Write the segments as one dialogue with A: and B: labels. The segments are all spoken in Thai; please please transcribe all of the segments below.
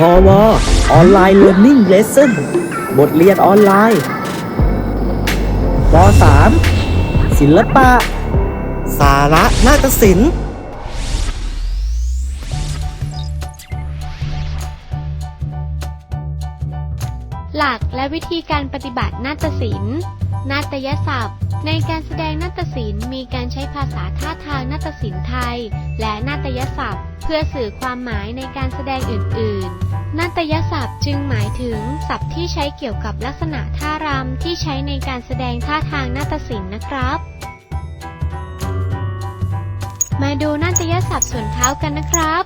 A: พอวออนไลน์เรียนนิ่งเลสเซ่นบทเรียนออนไลน์ป .3 ศิลปะ สาระนาฏศิลป์
B: หลักและวิธีการปฏิบัตินาฏศิลป์นาฏยศัพท์ ในการแสดงนาฏศิลป์มีการใช้ภาษาท่าทางนาฏศิลป์ไทย และนาฏยศัพท์ เพื่อสื่อความหมายในการแสดงอื่น ๆ นาฏยศัพท์จึงหมายถึงศัพท์ที่ใช้เกี่ยวกับลักษณะท่ารำที่ใช้ในการแสดงท่าทางนาฏศิลป์นะครับ มาดูนาฏยศัพท์ส่วนเท้ากันนะครับ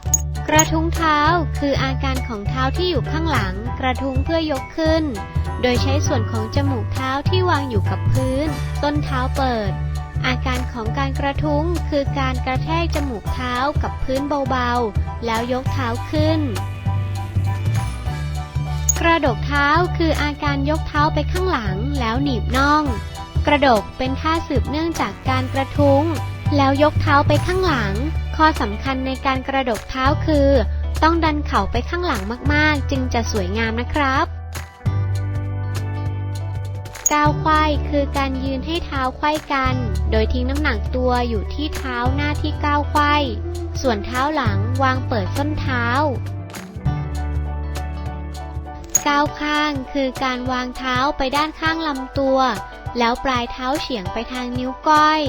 B: กระทุ้งเท้าคืออาการของเท้าที่อยู่ข้างหลัง กระทุ้งเพื่อยกขึ้น โดยใช้ส่วนของจมูกเท้าที่วางอยู่กับพื้น ต้นเท้าเปิด อาการของการกระทุ้งคือการกระแทกจมูกเท้ากับพื้นเบาๆ แล้วยกเท้าขึ้น กระดกเท้าคืออาการยกเท้าไปข้างหลังแล้วหนีบน่อง กระดกเป็นท่าสืบเนื่องจากการกระทุ้ง แล้วยกเท้าไปข้างหลัง ข้อสำคัญในการกระดกเท้าคือ ต้องดันเข่าไปข้างหลังมากๆ จึงจะสวยงามนะครับก้าวไขว้คือการยืนให้เท้าไขว้กัน โดยทิ้งน้ำหนักตัวอยู่ที่เท้าหน้าที่ก้าวไขว้ ส่วนเท้าหลังวางเปิดส้นเท้า ก้าวข้างคือการวางเท้าไปด้านข้างลำตัว แล้วปลายเท้าเฉียงไปทางนิ้วก้อย